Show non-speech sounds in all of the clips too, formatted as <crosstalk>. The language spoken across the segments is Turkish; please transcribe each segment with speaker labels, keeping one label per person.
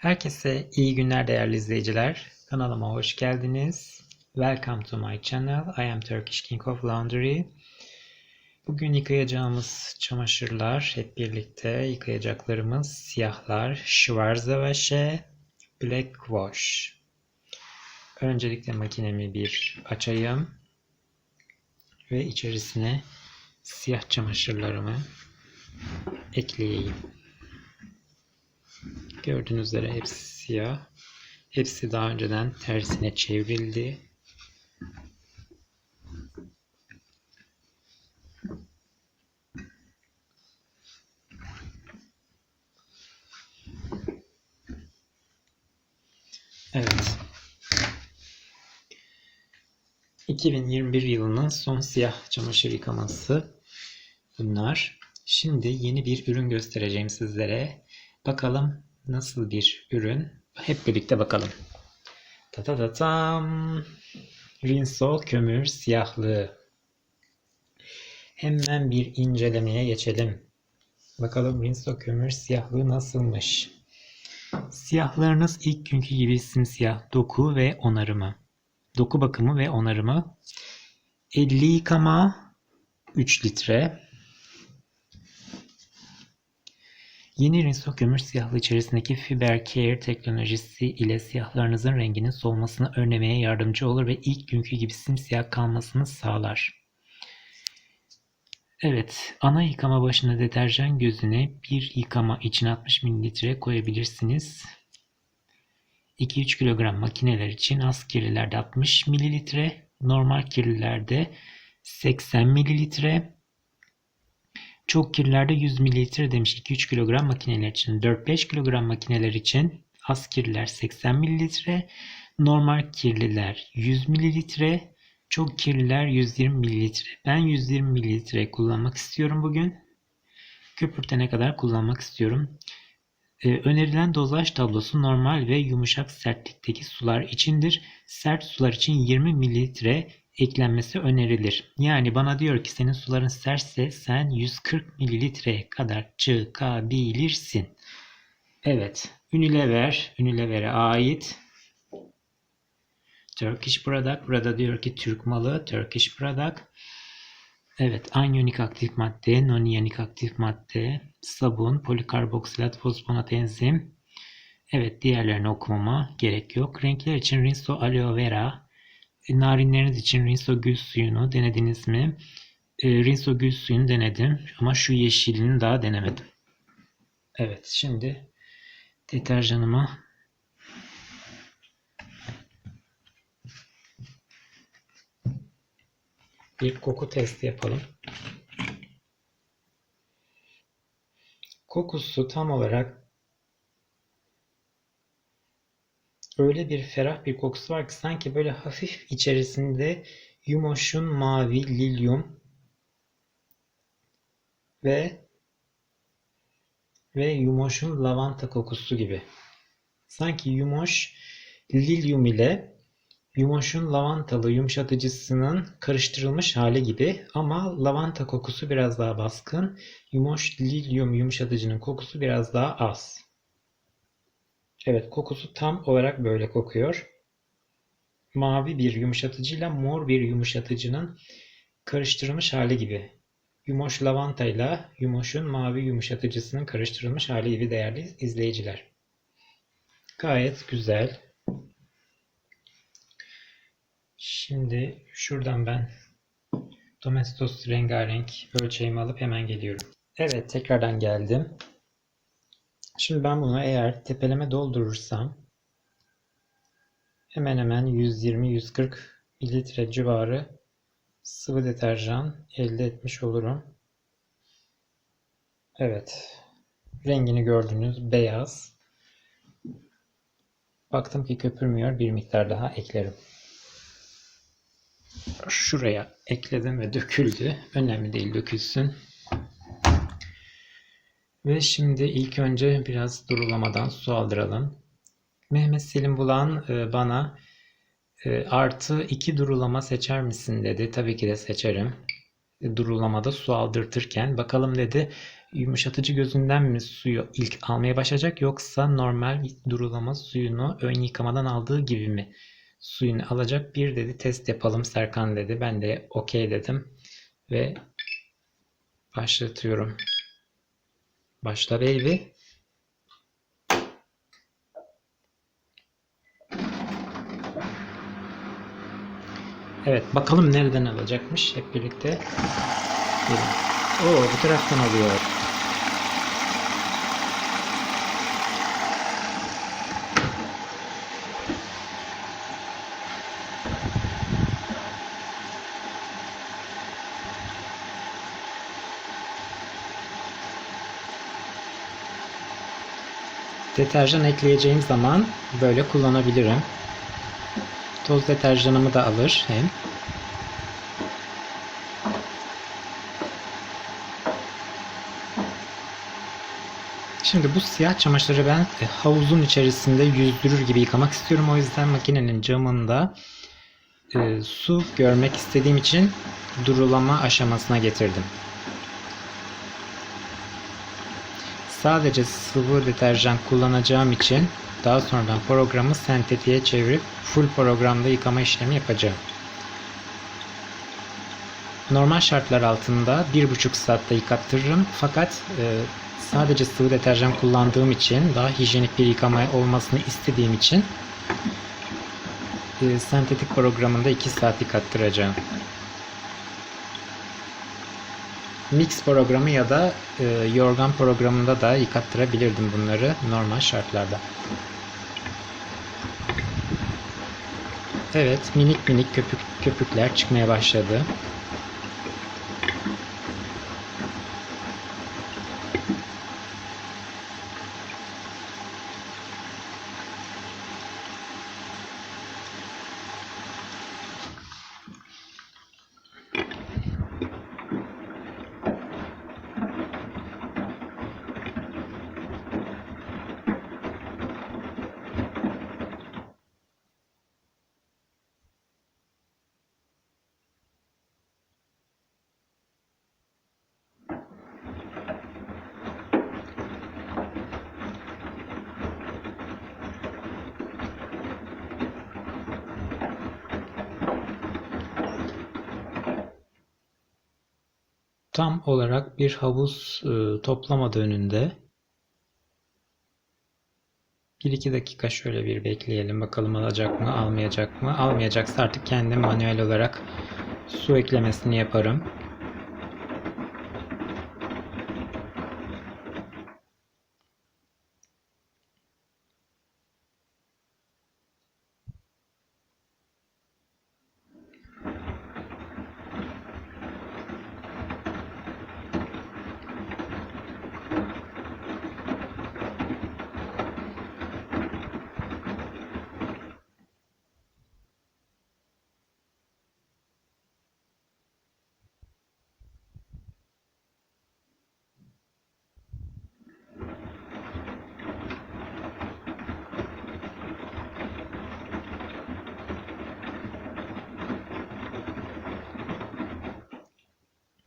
Speaker 1: Herkese iyi günler değerli izleyiciler. Kanalıma hoş geldiniz. Welcome to my channel. I am Turkish King of Laundry. Bugün yıkayacağımız çamaşırlar hep birlikte yıkayacaklarımız siyahlar Schwarzwasche Black Wash. Öncelikle makinemi bir açayım ve içerisine siyah çamaşırlarımı ekleyeyim. Gördüğünüz üzere hepsi siyah. Hepsi daha önceden tersine çevrildi. Evet. 2021 yılının son siyah çamaşır yıkaması bunlar. Şimdi yeni bir ürün göstereceğim sizlere. Bakalım nasıl bir ürün? Hep birlikte bakalım. Ta ta ta tam. Rinsol kömür siyahlığı. Hemen bir incelemeye geçelim. Bakalım Rinsol kömür siyahlığı nasılmış? Siyahlarınız ilk günkü gibi simsiyah doku ve onarımı. Doku bakımı ve onarımı. 50 yıkama 3 litre. Yeni Rinso kömür siyahlığı içerisindeki Fiber Care teknolojisi ile siyahlarınızın renginin solmasını önlemeye yardımcı olur ve ilk günkü gibi simsiyah kalmasını sağlar. Evet, ana yıkama başına deterjan gözüne bir yıkama için 60 ml koyabilirsiniz. 2-3 kilogram makineler için az kirlilerde 60 ml, normal kirlilerde 80 ml, çok kirlilerde 100 ml demiş 2-3 kilogram makineler için. 4-5 kilogram makineler için az kirliler 80 ml, normal kirliler 100 ml, çok kirliler 120 ml. Ben 120 ml kullanmak istiyorum bugün. Köpürtene kadar kullanmak istiyorum. Ee, önerilen dozaj tablosu normal ve yumuşak sertlikteki sular içindir. Sert sular için 20 mililitre eklenmesi önerilir. Yani bana diyor ki senin suların sertse sen 140 mililitreye kadar çıkabilirsin. Evet. Unilever, Unilever'e ait Turkish product. Burada diyor ki Türk malı, Turkish product. Evet, anyonik aktif madde, non-iyonik aktif madde, sabun, polikarboksilat, fosfonat enzim. Evet, diğerlerini okumama gerek yok. Renkler için Rinso Aloe Vera, narinleriniz için Rinso gül suyunu denediniz mi? E, Rinso gül suyunu denedim ama şu yeşilini daha denemedim. Evet, şimdi deterjanıma bir koku testi yapalım. Kokusu tam olarak öyle bir ferah bir kokusu var ki sanki böyle hafif içerisinde yumoşun mavi lilyum ve ve yumoşun lavanta kokusu gibi. Sanki yumoş lilyum ile Yumoş'un lavantalı yumuşatıcısının karıştırılmış hali gibi ama lavanta kokusu biraz daha baskın. Yumoş lilyum yumuşatıcının kokusu biraz daha az. Evet kokusu tam olarak böyle kokuyor. Mavi bir yumuşatıcıyla mor bir yumuşatıcının karıştırılmış hali gibi. Yumoş lavanta ile Yumoş'un mavi yumuşatıcısının karıştırılmış hali gibi değerli izleyiciler. Gayet güzel. Şimdi şuradan ben Domestos rengarenk ölçeğimi alıp hemen geliyorum. Evet tekrardan geldim. Şimdi ben bunu eğer tepeleme doldurursam hemen hemen 120-140 mililitre civarı sıvı deterjan elde etmiş olurum. Evet. Rengini gördüğünüz beyaz. Baktım ki köpürmüyor. Bir miktar daha eklerim şuraya ekledim ve döküldü. Önemli değil dökülsün. Ve şimdi ilk önce biraz durulamadan su aldıralım. Mehmet Selim Bulan e, bana e, artı iki durulama seçer misin dedi. Tabii ki de seçerim. E, durulamada su aldırtırken bakalım dedi yumuşatıcı gözünden mi suyu ilk almaya başlayacak yoksa normal durulama suyunu ön yıkamadan aldığı gibi mi suyunu alacak? Bir dedi test yapalım Serkan dedi. Ben de okey dedim ve başlatıyorum. Başla baby. Evet bakalım nereden alacakmış hep birlikte. Oo bu taraftan alıyor. Deterjan ekleyeceğim zaman böyle kullanabilirim. Toz deterjanımı da alır hem. Şimdi bu siyah çamaşırı ben e, havuzun içerisinde yüzdürür gibi yıkamak istiyorum. O yüzden makinenin camında e, su görmek istediğim için durulama aşamasına getirdim. Sadece sıvı deterjan kullanacağım için daha sonradan programı sentetiğe çevirip full programda yıkama işlemi yapacağım. Normal şartlar altında 1,5 saatte yıkattırırım fakat e, sadece sıvı deterjan kullandığım için daha hijyenik bir yıkama olmasını istediğim için e, sentetik programında 2 saat yıkattıracağım. Mix programı ya da e, yorgan programında da yıkattırabilirdim bunları normal şartlarda. Evet minik minik köpük, köpükler çıkmaya başladı. Tam olarak bir havuz e, toplamadı önünde. 1-2 dakika şöyle bir bekleyelim. Bakalım alacak mı, almayacak mı? Almayacaksa artık kendim manuel olarak su eklemesini yaparım.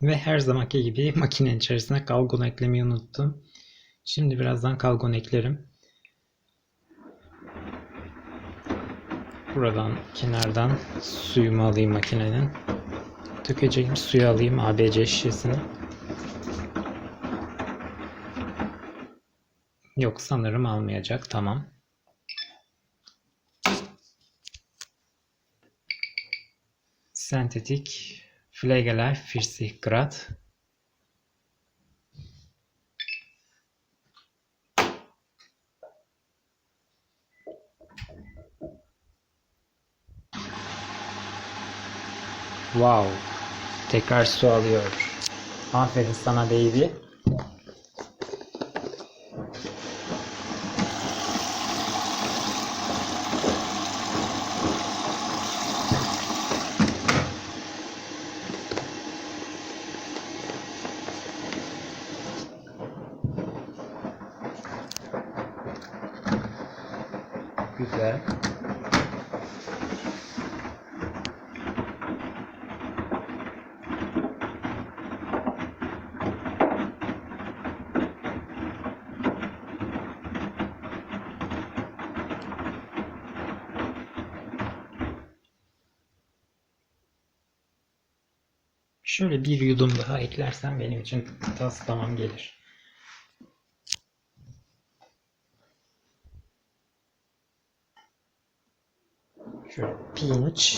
Speaker 1: Ve her zamanki gibi <laughs> makinenin içerisine kalgon eklemeyi unuttum. Şimdi birazdan kalgon eklerim. Buradan kenardan suyumu alayım makinenin. Dökeceğim suyu alayım ABC şişesini. Yok sanırım almayacak. Tamam. Sentetik Pflegeleicht vierzig Grad. Wow. Tekrar su alıyor. Aferin sana baby. ve Şöyle bir yudum daha eklersem benim için tas tamam gelir. Pinch.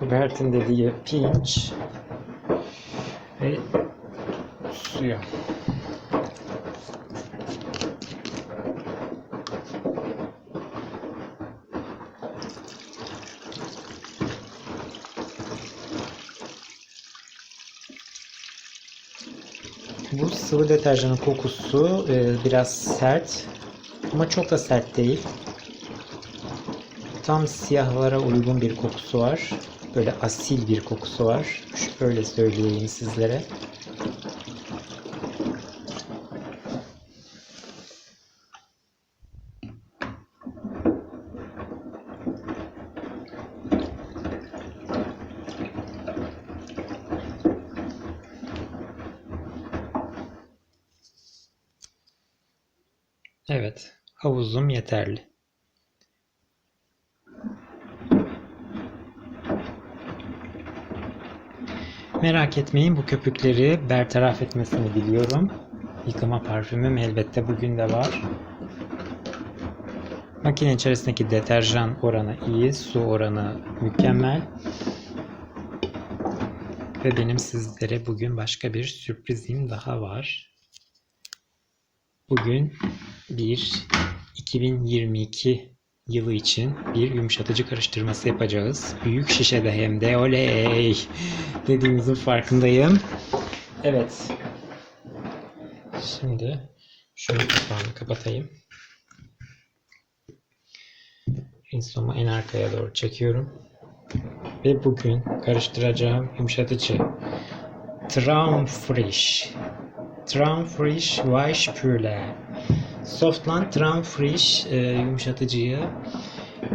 Speaker 1: Hubert'in dediği pinch. Ve suya. Bu sıvı deterjanın kokusu e, biraz sert ama çok da sert değil. Tam siyahlara uygun bir kokusu var. Böyle asil bir kokusu var. Şöyle söyleyeyim sizlere. Evet, havuzum yeterli. Merak etmeyin bu köpükleri bertaraf etmesini biliyorum. Yıkama parfümüm elbette bugün de var. Makine içerisindeki deterjan oranı iyi, su oranı mükemmel. Ve benim sizlere bugün başka bir sürprizim daha var. Bugün bir 2022 yılı için bir yumuşatıcı karıştırması yapacağız. Büyük şişede hem de oley dediğimizin farkındayım. Evet. Şimdi şunu kapağını kapatayım. Rinsomu en arkaya doğru çekiyorum. Ve bugün karıştıracağım yumuşatıcı Traum Frisch Traum Frisch Weichspüler Softland Traum Frisch e, yumuşatıcıyı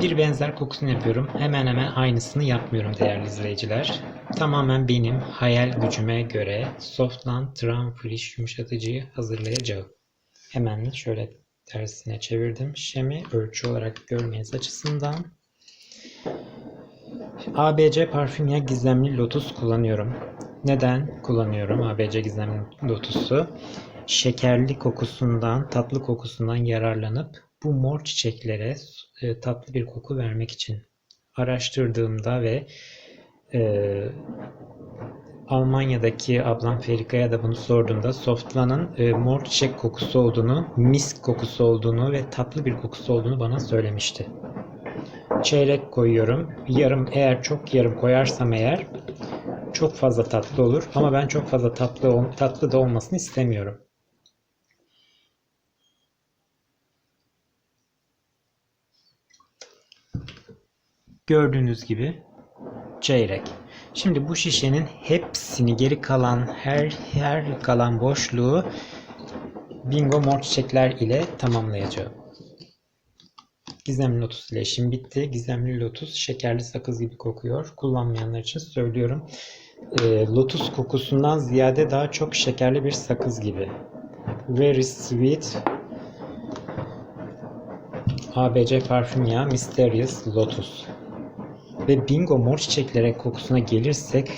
Speaker 1: bir benzer kokusunu yapıyorum. Hemen hemen aynısını yapmıyorum değerli izleyiciler. Tamamen benim hayal gücüme göre Softland Traum Frisch yumuşatıcıyı hazırlayacağım. Hemen şöyle tersine çevirdim. Şemi ölçü olarak görmeniz açısından. ABC Parfümya Gizemli Lotus kullanıyorum. Neden kullanıyorum ABC Gizemli Lotus'u? Şekerli kokusundan, tatlı kokusundan yararlanıp bu mor çiçeklere e, tatlı bir koku vermek için araştırdığımda ve e, Almanya'daki ablam Ferika'ya da bunu sorduğumda Softlan'ın e, mor çiçek kokusu olduğunu, misk kokusu olduğunu ve tatlı bir kokusu olduğunu bana söylemişti. Çeyrek koyuyorum. Yarım eğer çok yarım koyarsam eğer çok fazla tatlı olur ama ben çok fazla tatlı tatlı da olmasını istemiyorum. Gördüğünüz gibi çeyrek. Şimdi bu şişenin hepsini geri kalan her her kalan boşluğu bingo mor çiçekler ile tamamlayacağım. Gizemli Lotus ile işim bitti. Gizemli Lotus şekerli sakız gibi kokuyor. Kullanmayanlar için söylüyorum. E, lotus kokusundan ziyade daha çok şekerli bir sakız gibi. Very sweet ABC Parfümya Mysterious Lotus. Ve Bingo mor çiçeklere kokusuna gelirsek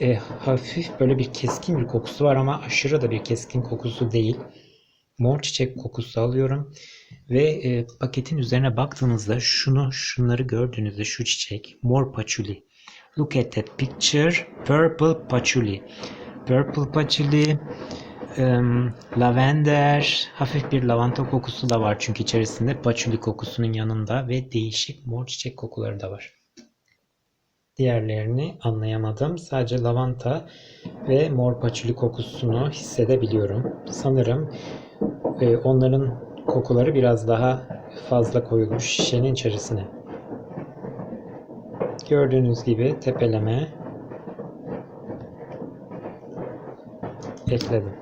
Speaker 1: e, hafif böyle bir keskin bir kokusu var ama aşırı da bir keskin kokusu değil. Mor çiçek kokusu alıyorum. Ve e, paketin üzerine baktığınızda şunu şunları gördüğünüzde şu çiçek mor patchouli. Look at that picture. Purple patchouli. Purple patchouli um, lavender, hafif bir lavanta kokusu da var çünkü içerisinde patchouli kokusunun yanında ve değişik mor çiçek kokuları da var. Diğerlerini anlayamadım. Sadece lavanta ve mor patchouli kokusunu hissedebiliyorum. Sanırım e, onların kokuları biraz daha fazla koyulmuş şişenin içerisine. Gördüğünüz gibi tepeleme ekledim.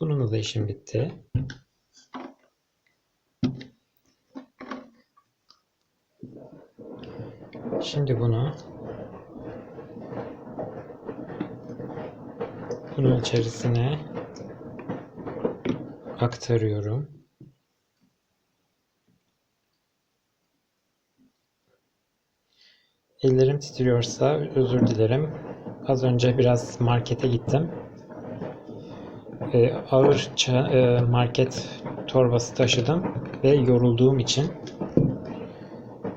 Speaker 1: Bununla da işim bitti. Şimdi bunu bunun içerisine aktarıyorum. Ellerim titriyorsa özür dilerim. Az önce biraz markete gittim. Ee, ağır e, market torbası taşıdım ve yorulduğum için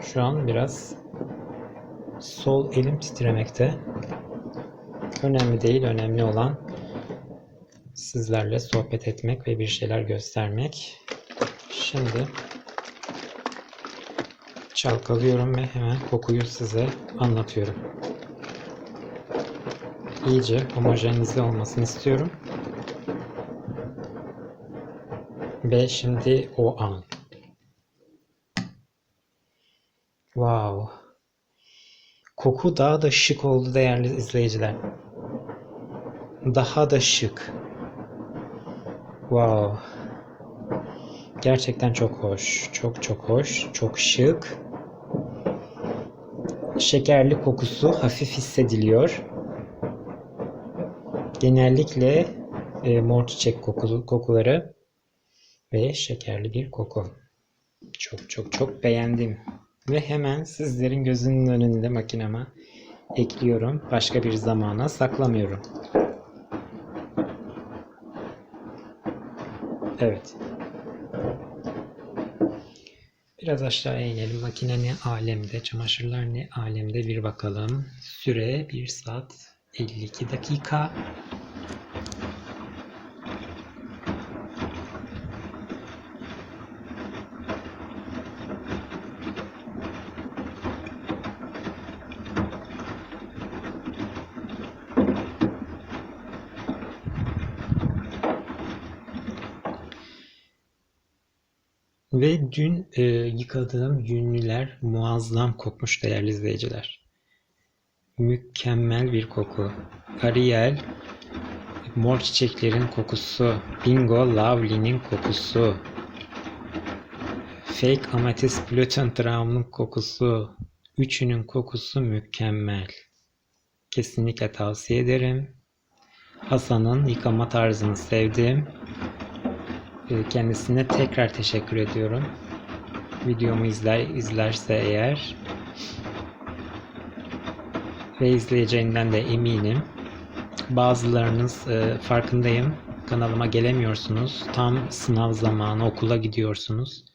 Speaker 1: şu an biraz sol elim titremekte. Önemli değil, önemli olan sizlerle sohbet etmek ve bir şeyler göstermek. Şimdi çalkalıyorum ve hemen kokuyu size anlatıyorum. İyice homojenize olmasını istiyorum. Ve şimdi o an. Wow. Koku daha da şık oldu değerli izleyiciler. Daha da şık. Wow. Gerçekten çok hoş. Çok çok hoş. Çok şık. Şekerli kokusu hafif hissediliyor. Genellikle e, mor çiçek koku, kokuları ve şekerli bir koku. Çok çok çok beğendim. Ve hemen sizlerin gözünün önünde makinama ekliyorum. Başka bir zamana saklamıyorum. Evet. Biraz aşağıya inelim. Makine ne alemde, çamaşırlar ne alemde bir bakalım. Süre 1 saat 52 dakika. Ve dün e, yıkadığım yünlüler muazzam kokmuş değerli izleyiciler. Mükemmel bir koku. Ariel, mor çiçeklerin kokusu, Bingo Lovely'nin kokusu, Fake Amethyst Blütentraum'un kokusu, üçünün kokusu mükemmel. Kesinlikle tavsiye ederim. Hasan'ın yıkama tarzını sevdim. E, Kendisine tekrar teşekkür ediyorum. Videomu izler izlerse eğer ve izleyeceğinden de eminim. Bazılarınız e, farkındayım. Kanalıma gelemiyorsunuz. Tam sınav zamanı okula gidiyorsunuz.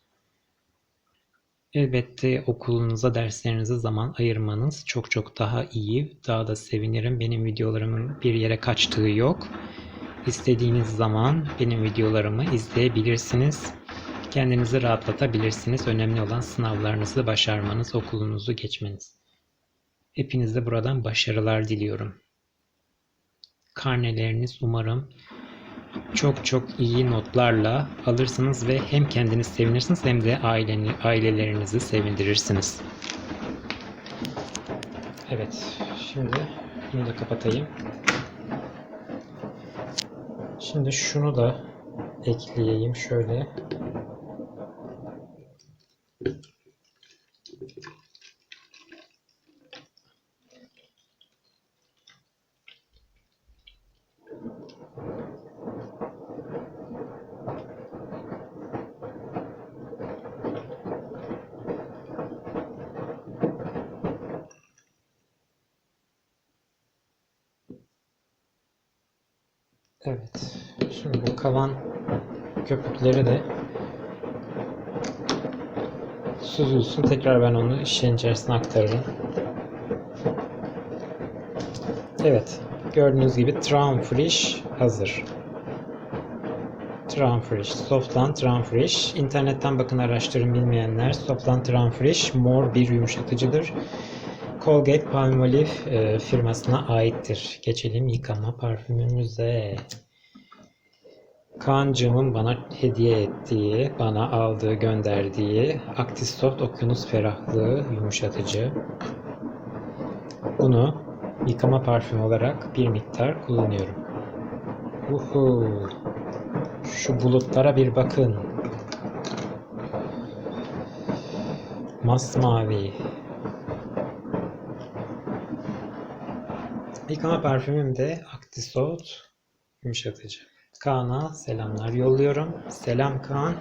Speaker 1: Elbette okulunuza, derslerinize zaman ayırmanız çok çok daha iyi. Daha da sevinirim. Benim videolarımın bir yere kaçtığı yok. İstediğiniz zaman benim videolarımı izleyebilirsiniz. Kendinizi rahatlatabilirsiniz. Önemli olan sınavlarınızı başarmanız, okulunuzu geçmeniz. Hepinize buradan başarılar diliyorum. Karneleriniz umarım çok çok iyi notlarla alırsınız ve hem kendiniz sevinirsiniz hem de aileni, ailelerinizi sevindirirsiniz. Evet, şimdi bunu da kapatayım. Şimdi şunu da ekleyeyim şöyle. Evet. Şimdi bu kalan köpükleri de süzülsün. Tekrar ben onu işin içerisine aktarırım. Evet. Gördüğünüz gibi Traumfrisch hazır. Traumfrisch. Softland Traumfrisch. İnternetten bakın araştırın bilmeyenler. Softland Traumfrisch mor bir yumuşatıcıdır. Colgate Palmolive e, firmasına aittir. Geçelim yıkama parfümümüze. Kaan'cığımın bana hediye ettiği, bana aldığı, gönderdiği Actisoft Okyanus Ferahlığı yumuşatıcı. Bunu yıkama parfümü olarak bir miktar kullanıyorum. Uhu. Şu bulutlara bir bakın. Masmavi. Yıkama parfümüm de Actisoft yumuşatıcı. Kaan'a selamlar yolluyorum. Selam Kaan.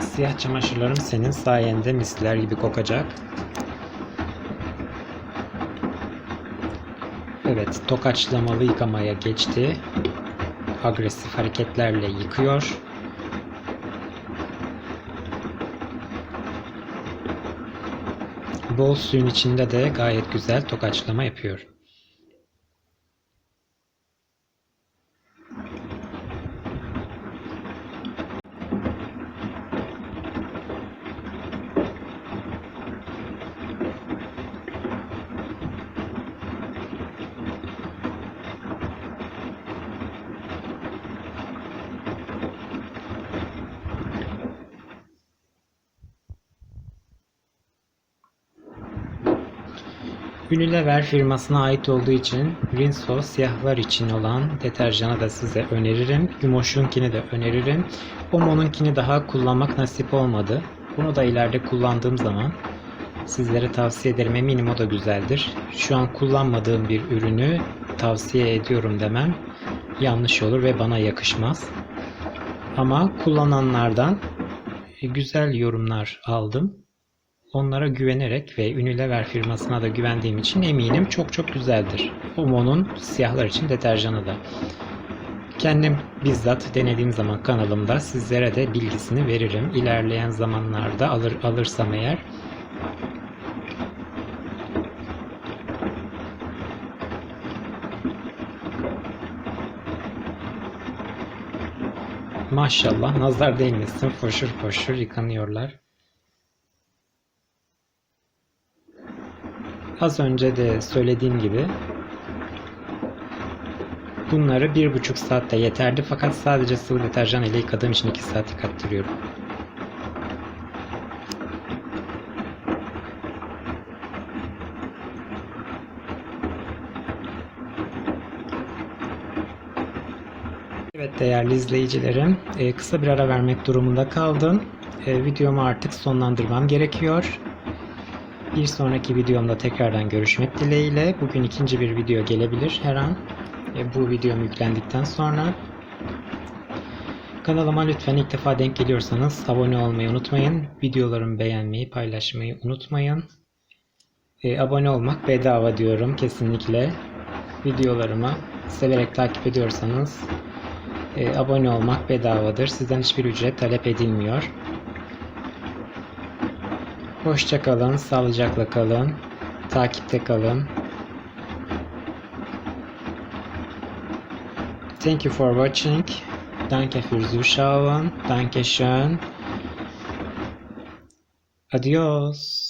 Speaker 1: Siyah çamaşırlarım senin sayende misler gibi kokacak. Evet, tokaçlamalı yıkamaya geçti. Agresif hareketlerle yıkıyor. Bol suyun içinde de gayet güzel tokaçlama yapıyor. Unilever firmasına ait olduğu için Rinso siyahlar için olan deterjanı da size öneririm. Yumoş'unkini de öneririm. Omo'nunkini daha kullanmak nasip olmadı. Bunu da ileride kullandığım zaman sizlere tavsiye ederim. Eminim o da güzeldir. Şu an kullanmadığım bir ürünü tavsiye ediyorum demem yanlış olur ve bana yakışmaz. Ama kullananlardan güzel yorumlar aldım. Onlara güvenerek ve Unilever firmasına da güvendiğim için eminim çok çok güzeldir. Omo'nun siyahlar için deterjanı da. Kendim bizzat denediğim zaman kanalımda sizlere de bilgisini veririm. İlerleyen zamanlarda alır alırsam eğer Maşallah nazar değmesin foşur foşur yıkanıyorlar. Az önce de söylediğim gibi bunları bir buçuk saatte yeterli fakat sadece sıvı deterjan ile yıkadığım için iki saat yıkattırıyorum. Evet değerli izleyicilerim e, kısa bir ara vermek durumunda kaldım. E, videomu artık sonlandırmam gerekiyor. Bir sonraki videomda tekrardan görüşmek dileğiyle. Bugün ikinci bir video gelebilir her an. E, bu videom yüklendikten sonra. Kanalıma lütfen ilk defa denk geliyorsanız abone olmayı unutmayın. Videolarımı beğenmeyi, paylaşmayı unutmayın. E, abone olmak bedava diyorum kesinlikle. Videolarımı severek takip ediyorsanız e, abone olmak bedavadır. Sizden hiçbir ücret talep edilmiyor. Hoşça kalın, sağlıcakla kalın, takipte kalın. Thank you for watching. Danke fürs Zuschauen. Danke schön. Adios.